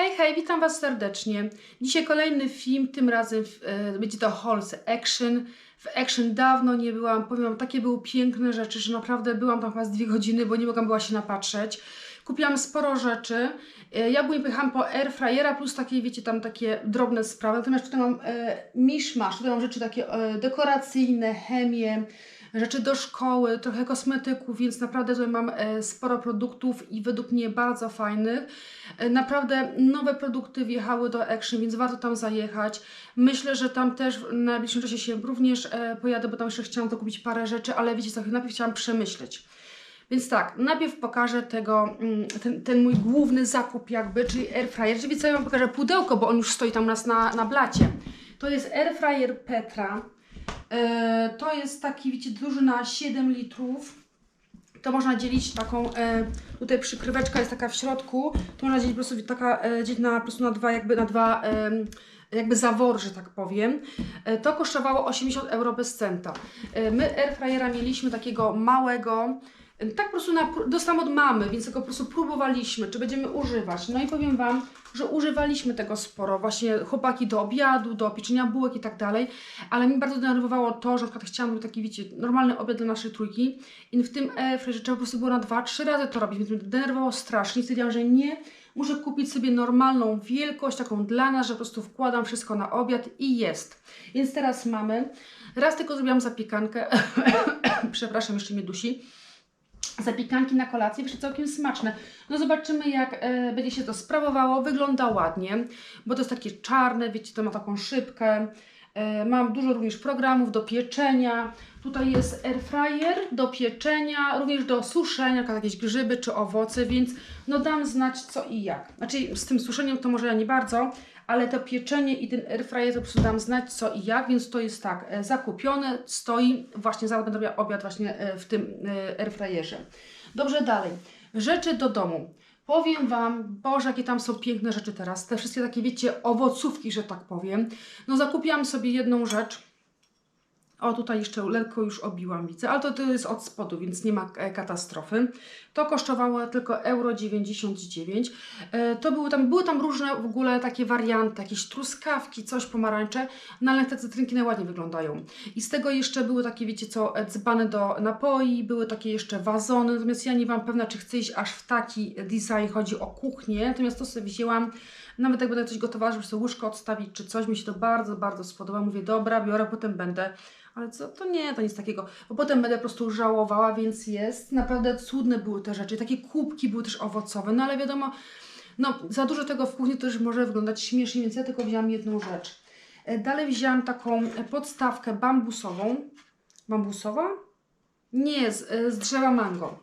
Hej, hej, witam Was serdecznie. Dzisiaj kolejny film, tym razem e, będzie to Halls Action. W Action dawno nie byłam, powiem Wam, takie były piękne rzeczy, że naprawdę byłam tam chyba z dwie godziny, bo nie mogłam była się napatrzeć. Kupiłam sporo rzeczy. E, ja głównie pojechałam po airfryera, plus takie, wiecie, tam takie drobne sprawy. Natomiast tutaj mam e, miszmasz, tutaj mam rzeczy takie e, dekoracyjne, chemię, rzeczy do szkoły, trochę kosmetyków, więc naprawdę tutaj mam e, sporo produktów i według mnie bardzo fajnych. E, Naprawdę nowe produkty wjechały do Action, więc warto tam zajechać. Myślę, że tam też w najbliższym czasie się również e, pojadę, bo tam jeszcze chciałam dokupić parę rzeczy, ale wiecie co, najpierw chciałam przemyśleć. Więc tak, najpierw pokażę tego, mm, ten, ten mój główny zakup jakby, czyli airfryer. Czyli co, ja Wam pokażę pudełko, bo on już stoi tam u nas na, na blacie. To jest airfryer Petra. E, to jest taki, wiecie, duży na 7 litrów. To można dzielić taką, e, tutaj przykryweczka jest taka w środku, to można dzielić po prostu taka, e, dzielić na, po prostu na dwa, jakby na dwa, jakby zawory, że tak powiem. To kosztowało 80 euro bez centa. My airfryera mieliśmy takiego małego, tak po prostu na, dostałam od mamy, więc tego po prostu próbowaliśmy, czy będziemy używać. No i powiem Wam, że używaliśmy tego sporo, właśnie chłopaki do obiadu, do pieczenia bułek i tak dalej, ale mi bardzo denerwowało to, że na przykład chciałam taki, wiecie, normalny obiad dla naszej trójki i w tym airfryerze trzeba po prostu było na dwa, trzy razy to robić, więc mnie denerwowało strasznie. Stwierdziłam, że nie, muszę kupić sobie normalną wielkość, taką dla nas, że po prostu wkładam wszystko na obiad i jest. Więc teraz mamy, raz tylko zrobiłam zapiekankę, przepraszam, jeszcze mnie dusi, zapiekanki na kolację, jeszcze całkiem smaczne. No zobaczymy jak e, będzie się to sprawowało, wygląda ładnie, bo to jest takie czarne, wiecie, to ma taką szybkę. E, mam dużo również programów do pieczenia. Tutaj jest air fryer do pieczenia, również do suszenia, jakieś grzyby czy owoce, więc no dam znać co i jak. Znaczy z tym suszeniem to może ja nie bardzo, ale to pieczenie i ten air fryer to po prostu dam znać co i jak, więc to jest tak, e, zakupione, stoi, właśnie zaraz będę robiła obiad właśnie e, w tym e, air fryerze. Dobrze, dalej. Rzeczy do domu. Powiem Wam, Boże, jakie tam są piękne rzeczy teraz. Te wszystkie takie, wiecie, owocówki, że tak powiem. No zakupiłam sobie jedną rzecz. O, tutaj jeszcze lekko już obiłam, widzę, ale to, to jest od spodu, więc nie ma e, katastrofy. To kosztowało tylko euro 99. E, to były tam, były tam różne w ogóle takie warianty, jakieś truskawki, coś pomarańcze, no ale te cytrynki najładniej wyglądają. I z tego jeszcze były takie, wiecie co, e, dzbany do napoi, były takie jeszcze wazony, natomiast ja nie byłam pewna, czy chcę iść aż w taki design, chodzi o kuchnię, natomiast to sobie wzięłam, nawet jak będę coś gotowała, żeby sobie łóżko odstawić czy coś, mi się to bardzo, bardzo spodoba. Mówię, dobra, biorę, potem będę. Ale co, to nie, to nic takiego. Bo potem będę po prostu żałowała, więc jest. Naprawdę cudne były te rzeczy. Takie kubki były też owocowe, no ale wiadomo, no za dużo tego w kuchni też może wyglądać śmiesznie, więc ja tylko wzięłam jedną rzecz. E, Dalej wzięłam taką podstawkę bambusową. Bambusowa? Nie, z, e, z drzewa mango.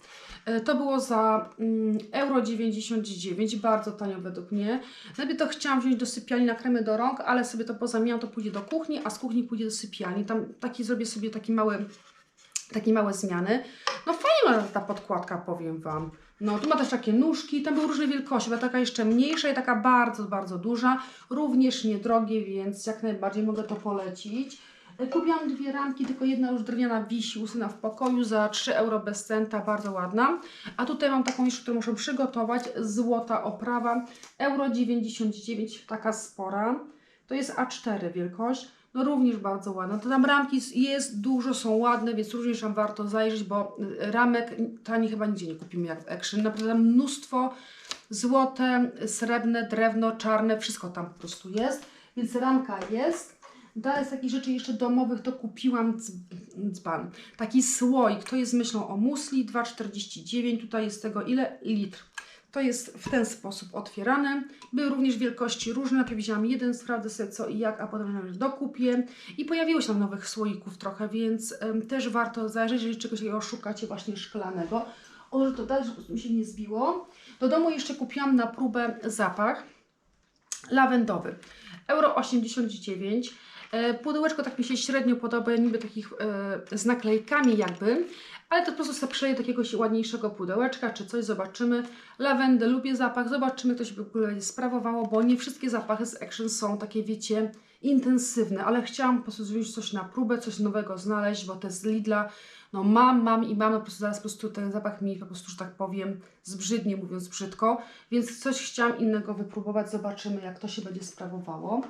E, To było za mm, euro 99, bardzo tanio według mnie. Najpierw to chciałam wziąć do sypialni na kremy do rąk, ale sobie to pozamieniam, to pójdzie do kuchni, a z kuchni pójdzie do sypialni. Tam taki zrobię sobie taki mały, takie małe zmiany. No fajna ta podkładka, powiem Wam. No, tu ma też takie nóżki, tam były różne wielkości, była taka jeszcze mniejsza i taka bardzo, bardzo duża. Również niedrogie, więc jak najbardziej mogę to polecić. Kupiłam dwie ramki, tylko jedna już drewniana wisi u syna w pokoju za 3 euro bez centa, bardzo ładna. A tutaj mam taką jeszcze, którą muszę przygotować, złota oprawa, euro 99, taka spora. To jest A4 wielkość, no również bardzo ładna. To tam ramki jest dużo, są ładne, więc również tam warto zajrzeć, bo y, ramek tani chyba nigdzie nie kupimy jak w Action. Naprawdę mnóstwo złote, srebrne, drewno, czarne, wszystko tam po prostu jest. Więc ramka jest. Dalej z takich rzeczy jeszcze domowych to kupiłam dz- dzban. Taki słoik, to jest myślą o musli, 2,49. Tutaj jest tego ile? Litr. To jest w ten sposób otwierane. Były również wielkości różne. Najpierw wzięłam jeden, sprawdzę sobie co i jak, a potem dokupię. I pojawiło się tam nowych słoików trochę, więc też warto zajrzeć, jeżeli czegoś takiego szukacie właśnie szklanego. O, że to dalej, żeby mi się nie zbiło. Do domu jeszcze kupiłam na próbę zapach lawendowy. Euro 89. E, Pudełeczko tak mi się średnio podoba, niby takich e, z naklejkami jakby, ale to po prostu sobie przeleję do jakiegoś ładniejszego pudełeczka czy coś, zobaczymy. Lawendę, lubię zapach, zobaczymy, to się w ogóle sprawowało, bo nie wszystkie zapachy z Action są takie, wiecie, intensywne, ale chciałam po prostu zrobić coś na próbę, coś nowego znaleźć, bo te z Lidla no mam, mam i mam, po prostu zaraz po prostu ten zapach mi po prostu, że tak powiem, zbrzydnie mówiąc brzydko, więc coś chciałam innego wypróbować, zobaczymy jak to się będzie sprawowało.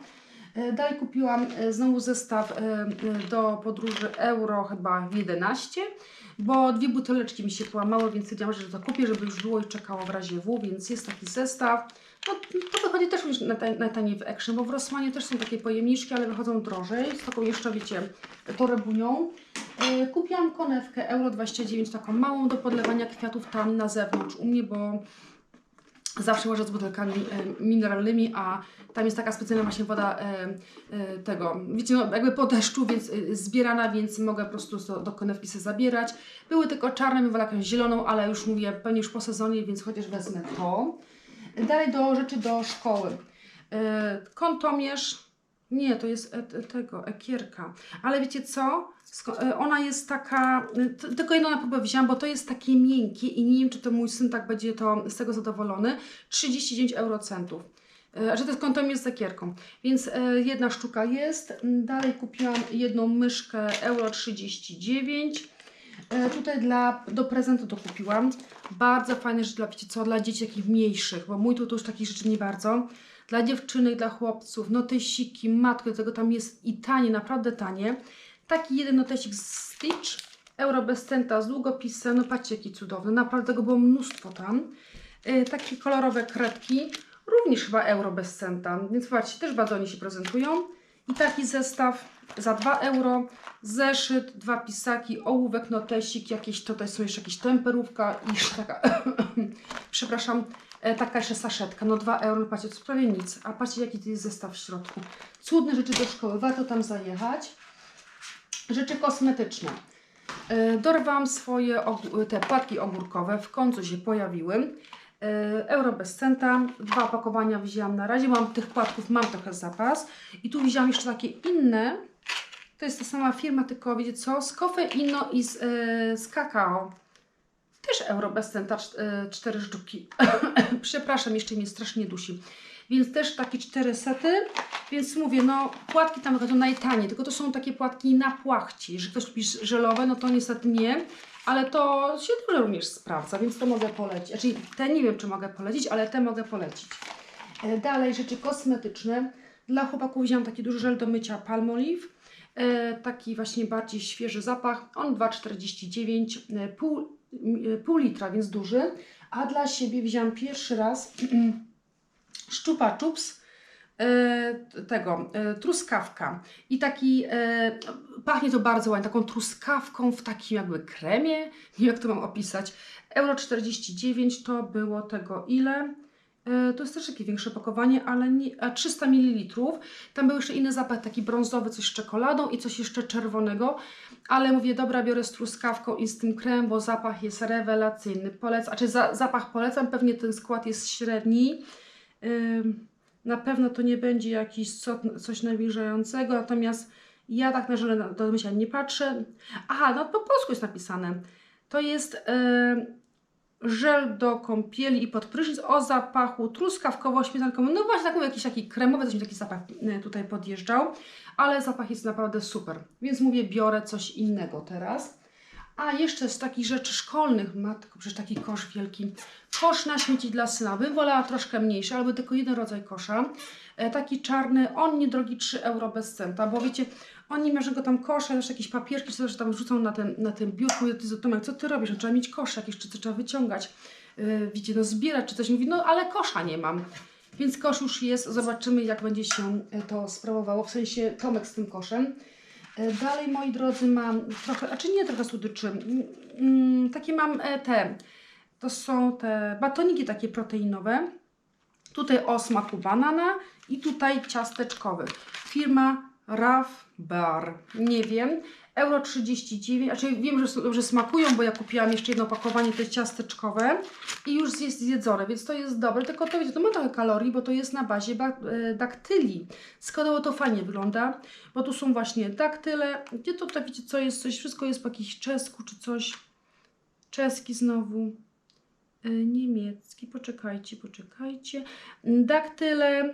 E, Dalej kupiłam e, znowu zestaw e, do podróży euro chyba 11, bo dwie buteleczki mi się połamały, więc stwierdziłam, że to kupię, żeby już było i czekało w razie W, więc jest taki zestaw. No, to wychodzi też już na, tań- na taniej w Action, bo w Rossmanie też są takie pojemniczki, ale wychodzą drożej, z taką jeszcze, wiecie, torebunią. Kupiłam konewkę Euro 29, taką małą do podlewania kwiatów tam na zewnątrz u mnie, bo zawsze łażę z butelkami e, mineralnymi, a tam jest taka specjalna właśnie woda e, e, tego, wiecie, no jakby po deszczu, więc e, zbierana, więc mogę po prostu do, do konewki sobie zabierać. Były tylko czarne, wolała jakąś zieloną, ale już mówię, pewnie już po sezonie, więc chociaż wezmę to. Dalej do rzeczy do szkoły. E, Kątomierz, nie, to jest e, te- tego, ekierka. Ale wiecie co? Sko- e, ona jest taka, tylko jedną na próbę wzięłam, bo to jest takie miękkie i nie wiem, czy to mój syn tak będzie to z tego zadowolony. 39 eurocentów. E, Że to jest kątomierz z ekierką. Więc e, jedna sztuka jest. Dalej kupiłam jedną myszkę euro 39. E, tutaj dla, do prezentu to kupiłam. Bardzo fajne rzeczy dla, wiecie co, dla dzieci takich mniejszych, bo mój to, to już takich rzeczy nie bardzo. Dla dziewczynek, dla chłopców, notesiki, matko, do tego tam jest i tanie, naprawdę tanie. Taki jeden notesik z Stitch, euro bez centa z długopisem, no patrzcie jaki cudowny, naprawdę tego było mnóstwo tam. E, takie kolorowe kredki, również chyba euro bez centa, więc zobaczcie, też bardzo oni się prezentują. I taki zestaw za 2 euro, zeszyt, dwa pisaki, ołówek, notesik, jakieś, tutaj są jeszcze jakieś temperówka i taka, przepraszam, taka jeszcze saszetka, no 2 euro, patrzcie, to prawie nic, a patrzcie jaki to jest zestaw w środku. Cudne rzeczy do szkoły, warto tam zajechać. Rzeczy kosmetyczne. E, Dorwałam swoje te płatki ogórkowe, w końcu się pojawiły. E, Euro bez centa, dwa opakowania wzięłam na razie, mam tych płatków, mam trochę zapas. I tu wzięłam jeszcze takie inne, to jest ta sama firma, tylko wiecie co, z kofeino i z, e, z kakao. Też euro bez centa, czt- e, cztery sztuki. Przepraszam, jeszcze mnie strasznie dusi. Więc też takie cztery sety. Więc mówię, no płatki tam wychodzą najtaniej, tylko to są takie płatki na płachci. Jeżeli ktoś lubi żelowe, no to niestety nie. Ale to się dobrze również sprawdza, więc to mogę polecić. Znaczy te nie wiem, czy mogę polecić, ale te mogę polecić. E, Dalej rzeczy kosmetyczne. Dla chłopaków wziąłam taki duży żel do mycia Palmolive. E, taki właśnie bardziej świeży zapach. On 2,49, e, pół, pół litra, więc duży. A dla siebie wziąłam pierwszy raz szczupa czups e, tego, e, truskawka. I taki, pachnie to bardzo ładnie, taką truskawką w takim jakby kremie. Nie wiem jak to mam opisać. Euro 49 to było tego ile? E, To jest też takie większe opakowanie, ale nie, a 300 ml. Tam był jeszcze inny zapach, taki brązowy, coś z czekoladą i coś jeszcze czerwonego. Ale mówię, dobra, biorę z truskawką i z tym kremem, bo zapach jest rewelacyjny. Polec, znaczy za, zapach polecam, pewnie ten skład jest średni. Ym, na pewno to nie będzie jakiś co, coś nawilżającego, natomiast ja tak na żelę do mycia nie patrzę. Aha, no po polsku jest napisane. To jest ym, żel do kąpieli i pod prysznic o zapachu truskawkowo-śmietankowym. No właśnie, tak mówię, jakiś taki kremowy, coś mi taki zapach y, tutaj podjeżdżał, ale zapach jest naprawdę super. Więc mówię, biorę coś innego teraz. A jeszcze z takich rzeczy szkolnych, matko, przecież taki kosz wielki. Kosz na śmieci dla syna. Bym wolała troszkę mniejszy, albo tylko jeden rodzaj kosza. E, taki czarny, on niedrogi 3 euro bez centa, bo wiecie, oni mają go tam kosze, też jakieś papierki, czy tam wrzucą na tym, na tym biurku. Mówię, Ty, Tomek, co ty robisz? No, trzeba mieć kosz jakieś, czy to trzeba wyciągać. Yy, no zbierać, czy coś. Mówi, no ale kosza nie mam. Więc kosz już jest, zobaczymy jak będzie się e, to sprawowało, w sensie Tomek z tym koszem. E, Dalej, moi drodzy, mam trochę, a czy nie trochę słodyczy, mm, mm, takie mam e, te, to są te batoniki takie proteinowe, tutaj o smaku banana i tutaj ciasteczkowy. Firma Raf Bar, nie wiem, euro 39, znaczy wiem, że dobrze smakują, bo ja kupiłam jeszcze jedno opakowanie, te ciasteczkowe i już jest zjedzone, więc to jest dobre, tylko to wiecie, to ma trochę kalorii, bo to jest na bazie e, daktyli. Składowo to fajnie wygląda, bo tu są właśnie daktyle, gdzie to tak wiecie, co jest, coś, wszystko jest po jakimś czesku czy coś, czeski znowu, e, niemiecki, poczekajcie, poczekajcie, daktyle,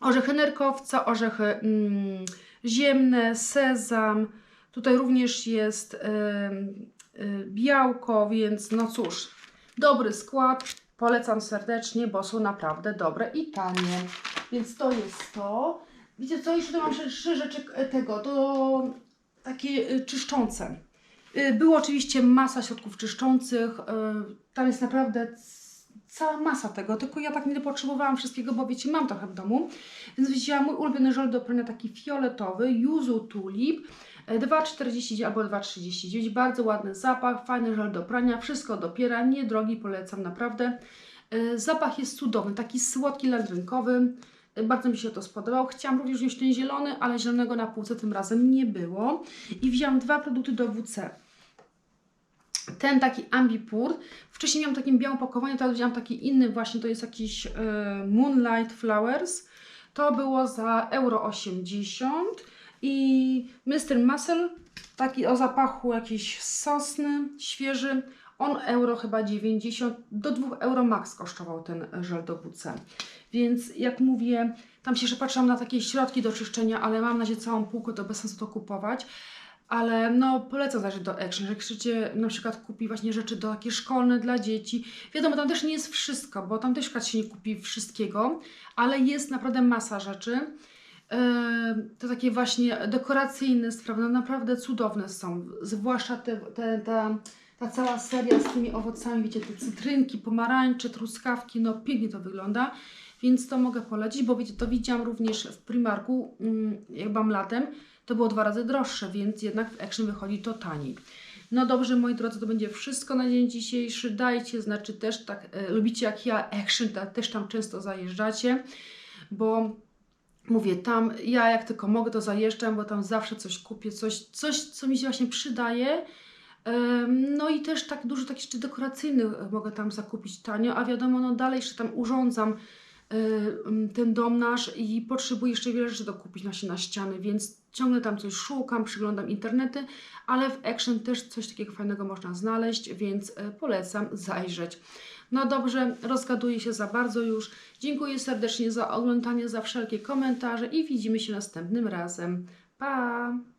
orzechy nerkowca, orzechy mm, ziemne, sezam, Tutaj również jest em, y, białko, więc no cóż, dobry skład. Polecam serdecznie, bo są naprawdę dobre i tanie. Więc to jest to. Wiecie co, jeszcze mam trzy- rzeczy tego, to takie y, czyszczące. Y, Było oczywiście masa środków czyszczących. y, Tam jest naprawdę cała masa tego, tylko ja tak nie potrzebowałam wszystkiego, bo wiecie, mam trochę w domu. Więc wzięłam mój ulubiony żel do prania, taki fioletowy, Yuzu Tulip. y, 2,49 albo 2,39. Bardzo ładny zapach, fajny żel do prania, wszystko dopiera, niedrogi, polecam naprawdę. Y, Zapach jest cudowny, taki słodki, landrynkowy. Y, Bardzo mi się to spodobało. Chciałam również wziąć ten zielony, ale zielonego na półce tym razem nie było. I wzięłam dwa produkty do WC. Ten taki Ambipur. Wcześniej miałam takim białym pakowaniu, teraz wzięłam taki inny właśnie, to jest jakiś y, Moonlight Flowers. To było za euro 80 i Mr. Muscle, taki o zapachu jakiś sosny, świeży. On euro chyba 90, do 2 euro max kosztował ten żel do WC. Więc jak mówię, tam się jeszcze patrzyłam na takie środki do czyszczenia, ale mam na razie całą półkę, to bez sensu to kupować. Ale no polecam zajrzeć do Action, że chcecie na przykład kupić właśnie rzeczy do takie szkolne dla dzieci. Wiadomo, tam też nie jest wszystko, bo tam też się nie kupi wszystkiego, ale jest naprawdę masa rzeczy. Yy, To takie właśnie dekoracyjne sprawy, no naprawdę cudowne są. Zwłaszcza te, te, ta, ta cała seria z tymi owocami, wiecie, te cytrynki, pomarańcze, truskawki, no pięknie to wygląda. Więc to mogę polecić, bo wiecie, to widziałam również w Primarku, mm, jak byłam latem, to było dwa razy droższe, więc jednak w Action wychodzi to taniej. No dobrze, moi drodzy, to będzie wszystko na dzień dzisiejszy. Dajcie, znaczy też tak e, lubicie jak ja Action, ta, też tam często zajeżdżacie, bo mówię, tam ja jak tylko mogę to zajeżdżam, bo tam zawsze coś kupię, coś, coś co mi się właśnie przydaje. No i też tak dużo takich rzeczy dekoracyjnych mogę tam zakupić tanio, a wiadomo, no dalej jeszcze tam urządzam ten dom nasz i potrzebuję jeszcze wiele rzeczy dokupić na, na ściany, więc ciągle tam coś szukam, przyglądam internety, ale w Action też coś takiego fajnego można znaleźć, więc y, polecam zajrzeć. No dobrze, rozgaduję się za bardzo już. Dziękuję serdecznie za oglądanie, za wszelkie komentarze i widzimy się następnym razem. Pa!